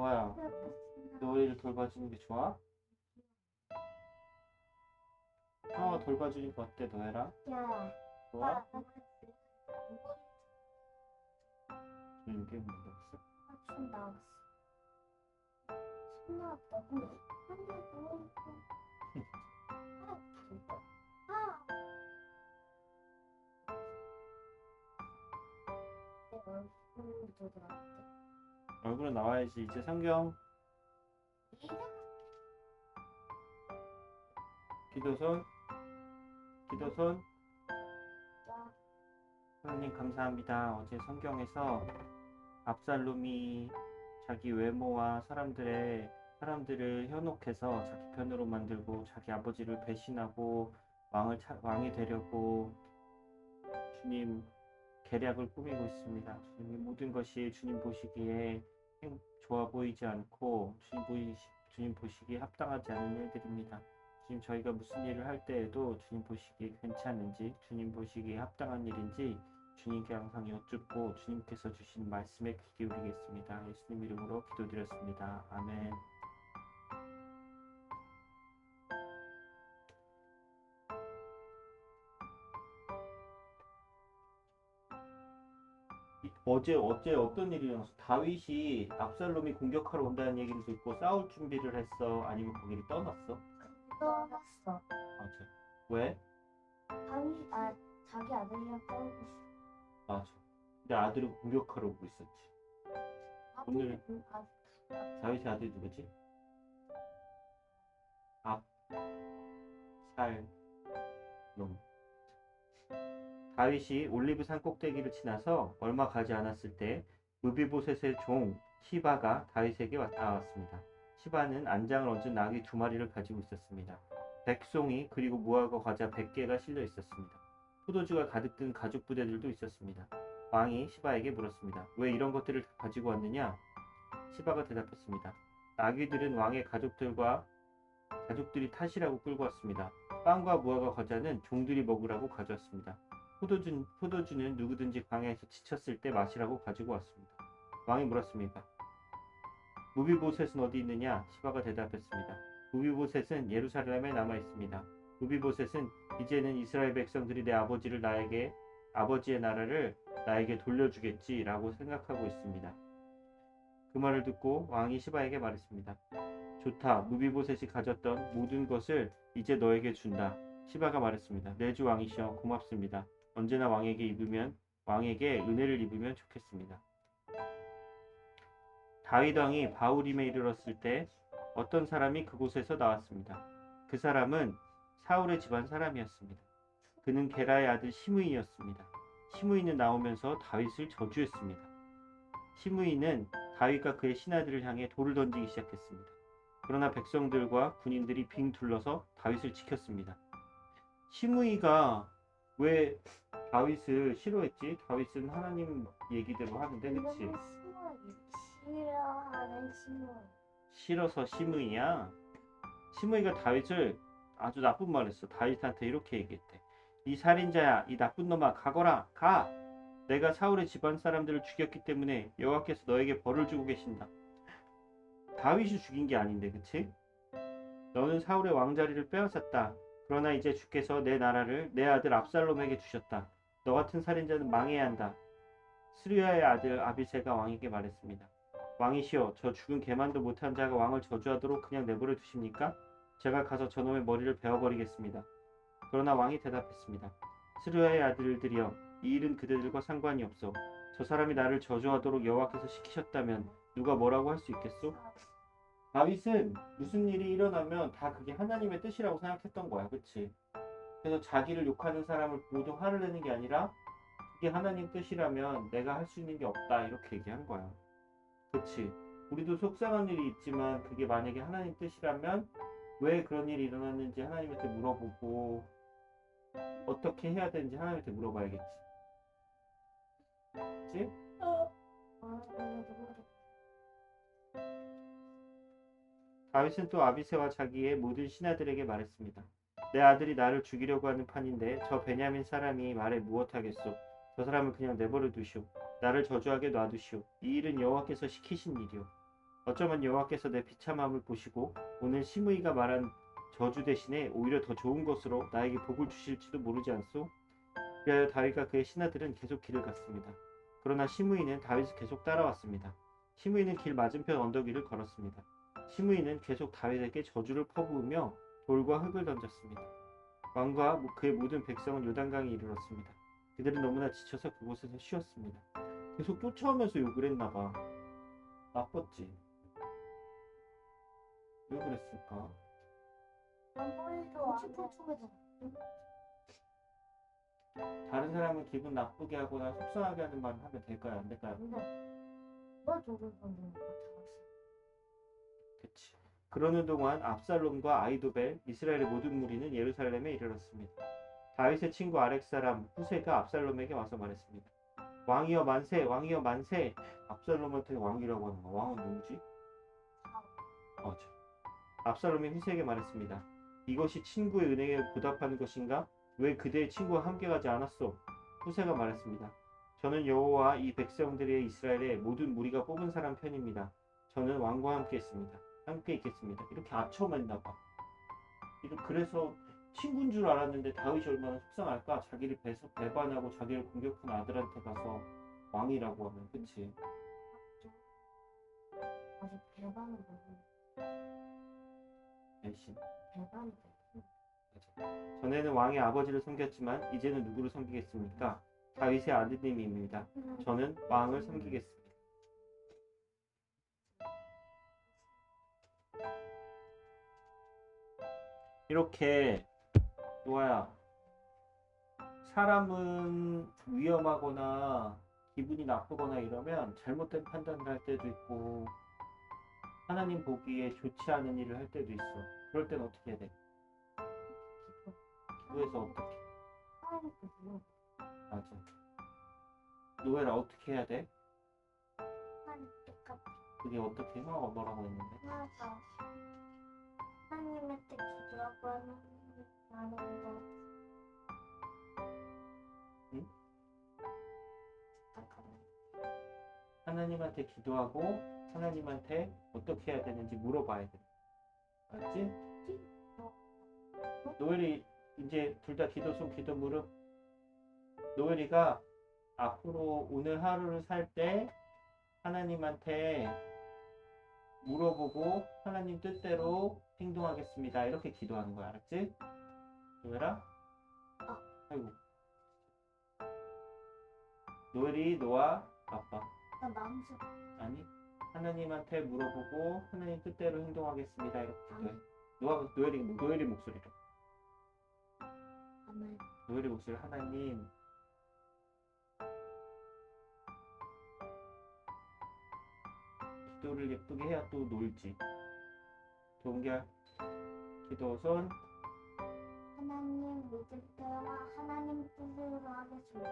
노아야, 너희를 돌봐주는 게 좋아? 형아가 돌봐주니까 어때, 너혜라? 야, 좋아? 나 응, 게임 못했어. 손 나왔어. 손 나왔다고? 뭐 아, 내 얼굴도 들어왔대. 얼굴은 나와야지. 이제 성경, 기도손, 기도손. 하나님 감사합니다. 어제 성경에서 압살롬이 자기 외모와 사람들의 사람들을 현혹해서 자기 편으로 만들고 자기 아버지를 배신하고 왕을 차- 왕이 되려고 주님 계략을 꾸미고 있습니다. 주님 이 모든 것이 주님 보시기에 행- 좋아 보이지 않고 주님 보시 주님 보시기에 합당하지 않은 일들입니다. 주님 저희가 무슨 일을 할 때에도 주님 보시기에 괜찮은지 주님 보시기에 합당한 일인지 주님께 항상 여쭙고 주님께서 주신 말씀에 귀 기울이겠습니다. 예수님 이름으로 기도드렸습니다. 아멘. 어제 어제 어떤 일이 일어났어? 다윗이 압살롬이 공격하러 온다는 얘기를 듣고 싸울 준비를 했어? 아니면 거기를 떠났어? 떠났어. 맞아. 왜? 자기, 아, 자기 아들이랑 싸우고 싶어. 맞아. 근데 아들은 공격하러 오고 있었지. 오늘- 아들이, 아, 다윗의 아들 누구지? 압, 살, 놈. 다윗이 올리브 산 꼭대기를 지나서 얼마 가지 않았을 때 무비보셋의 종 시바가 다윗에게 와- 나왔습니다. 시바는 안장을 얹은 나귀 두 마리를 가지고 있었습니다. 백송이 그리고 무화과 과자 100개가 실려 있었습니다. 포도주가 가득 든 가죽 부대들도 있었습니다. 왕이 시바에게 물었습니다. 왜 이런 것들을 가지고 왔느냐? 시바가 대답했습니다. 나귀들은 왕의 가족들과 가족들이 타시라고 끌고 왔습니다. 빵과 무화과 과자는 종들이 먹으라고 가져왔습니다. 포도주, 포도주는 누구든지 광야에서 지쳤을 때 마시라고 가지고 왔습니다. 왕이 물었습니다. 무비보셋은 어디 있느냐? 시바가 대답했습니다. 무비보셋은 예루살렘에 남아 있습니다. 무비보셋은 이제는 이스라엘 백성들이 내 아버지를 나에게 아버지의 나라를 나에게 돌려주겠지라고 생각하고 있습니다. 그 말을 듣고 왕이 시바에게 말했습니다. 좋다. 무비보셋이 가졌던 모든 것을 이제 너에게 준다. 시바가 말했습니다. 내주 왕이시여 고맙습니다. 언제나 왕에게 입으면 왕에게 은혜를 입으면 좋겠습니다. 다윗 왕이 바울임에 이르렀을 때 어떤 사람이 그곳에서 나왔습니다. 그 사람은 사울의 집안 사람이었습니다. 그는 게라의 아들 시므이였습니다. 시므이는 나오면서 다윗을 저주했습니다. 시므이는 다윗과 그의 신하들을 향해 돌을 던지기 시작했습니다. 그러나 백성들과 군인들이 빙 둘러서 다윗을 지켰습니다. 시므이가 왜 다윗을 싫어했지? 다윗은 하나님 얘기대로 하는데 그치? 싫어하는 심어. 싫어서 시므이야. 시므이가 다윗을 아주 나쁜 말 했어. 다윗한테 이렇게 얘기했대. 이 살인자야, 이 나쁜 놈아, 가거라, 가. 내가 사울의 집안 사람들을 죽였기 때문에 여호와께서 너에게 벌을 주고 계신다. 다윗이 죽인 게 아닌데, 그치? 너는 사울의 왕자리를 빼앗았다. 그러나 이제 주께서 내 나라를 내 아들 압살롬에게 주셨다. 너 같은 살인자는 망해야 한다. 스루야의 아들 아비세가 왕에게 말했습니다. 왕이시여, 저 죽은 개만도 못한 자가 왕을 저주하도록 그냥 내버려 두십니까? 제가 가서 저놈의 머리를 베어버리겠습니다. 그러나 왕이 대답했습니다. 스루야의 아들들이여, 이 일은 그대들과 상관이 없어. 저 사람이 나를 저주하도록 여호와께서 시키셨다면 누가 뭐라고 할 수 있겠소? 다윗은 무슨 일이 일어나면 다 그게 하나님의 뜻이라고 생각했던 거야, 그치? 그래서 자기를 욕하는 사람을 모두 화를 내는 게 아니라 그게 하나님 뜻이라면 내가 할 수 있는 게 없다 이렇게 얘기한 거야. 그치? 우리도 속상한 일이 있지만 그게 만약에 하나님 뜻이라면 왜 그런 일이 일어났는지 하나님한테 물어보고 어떻게 해야 되는지 하나님한테 물어봐야겠지. 그치? 아, 내가 누구를 다윗은 또 아비세와 자기의 모든 신하들에게 말했습니다. 내 아들이 나를 죽이려고 하는 판인데 저 베냐민 사람이 말해 무엇하겠소? 저 사람을 그냥 내버려 두시오. 나를 저주하게 놔두시오. 이 일은 여호와께서 시키신 일이오. 어쩌면 여호와께서 내 비참함을 보시고 오늘 시므이가 말한 저주 대신에 오히려 더 좋은 것으로 나에게 복을 주실지도 모르지 않소? 그리하여 다윗과 그의 신하들은 계속 길을 갔습니다. 그러나 시므이는 다윗을 계속 따라왔습니다. 시므이는 길 맞은편 언덕 위를 걸었습니다. 시므이는 계속 다윗에게 저주를 퍼부으며 돌과 흙을 던졌습니다. 왕과 그의 모든 백성은 요단강에 이르렀습니다. 그들은 너무나 지쳐서 그곳에서 쉬었습니다. 계속 쫓아오면서 욕을 했나 봐. 나빴지. 왜 그랬을까? 다른 사람을 기분 나쁘게 하거나 속상하게 하는 말을 하면 될까요? 안 될까요? 근데 너 저걸 건드는 거 잡았어. 그치. 그러는 동안 압살롬과 아이도벨, 이스라엘의 모든 무리는 예루살렘에 이르렀습니다. 다윗의 친구 아렉 사람 후세가 압살롬에게 와서 말했습니다. 왕이여 만세, 왕이여 만세. 압살롬한테 왕이라고 하는 거. 왕은 누구지? 어, 저. 압살롬이 후세에게 말했습니다. 이것이 친구의 은혜에 보답하는 것인가? 왜 그대의 친구와 함께 가지 않았소? 후세가 말했습니다. 저는 여호와 이 백성들의 이스라엘의 모든 무리가 뽑은 사람 편입니다. 저는 왕과 함께 했습니다. 함께 있겠습니다. 이렇게 아첨했나 봐. 그래서 친구인 줄 알았는데 다윗이 얼마나 속상할까? 자기를 배서 배반하고 자기를 공격한 아들한테 가서 왕이라고 하면 그치? 아직 배반은 되고 배신. 배반이 전에는 왕의 아버지를 섬겼지만 이제는 누구를 섬기겠습니까? 다윗의 아드님입니다. 저는 왕을 섬기겠습니다. 이렇게 노아야 사람은 위험하거나 기분이 나쁘거나 이러면 잘못된 판단을 할 때도 있고 하나님 보기에 좋지 않은 일을 할 때도 있어. 그럴 땐 어떻게 해야 돼? 기도해서 어떻게? 맞아. 노예라 어떻게 해야 돼? 그게 어떻게 해? 어, 뭐라고 했는데? 하나가 하 하나님한테 기도하고 하나님한테 어떻게 해야 되는지 물어봐야 돼. 알았지? 노엘이 이제 둘 다 기도 손 기도 무릎. 노엘이가 앞으로 오늘 하루를 살 때 하나님한테 물어보고 하나님 뜻대로 행동하겠습니다. 이렇게 기도하는 거야. 알았지? 노엘아? 아이고. 노엘이 노아 아빠. 나 남수 아니 하나님한테 물어보고 하나님 뜻대로 행동하겠습니다. 이렇게 기도해 노아, 노엘이, 노엘이 목소리로 아멘. 노엘이 목소리 하나님. 기도를 예쁘게 해야 또 놀지. 동결 기도 손 때와 하나님 뜻으로 하겠습니다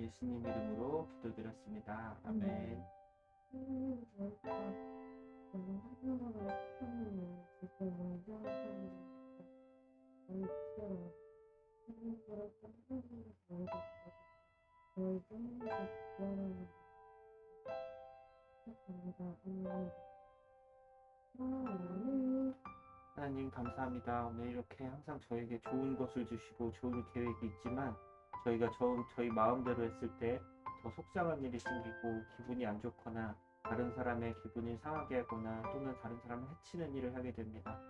예수님 이름으로 기도드렸습니다 아멘 하나 하나님 감사합니다. 오늘 이렇게 항상 저에게 좋은 것을 주시고 좋은 계획이 있지만 저희가 저, 저희 마음대로 했을 때 더 속상한 일이 생기고 기분이 안 좋거나 다른 사람의 기분을 상하게 하거나 또는 다른 사람을 해치는 일을 하게 됩니다.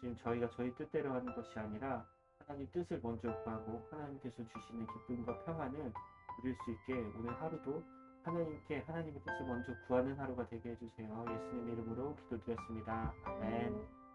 지금 저희가 저희 뜻대로 하는 것이 아니라 하나님 뜻을 먼저 구하고 하나님께서 주시는 기쁨과 평안을 누릴 수 있게 오늘 하루도 하나님께 하나님의 뜻을 먼저 구하는 하루가 되게 해주세요. 예수님 이름으로 기도드렸습니다. 아멘.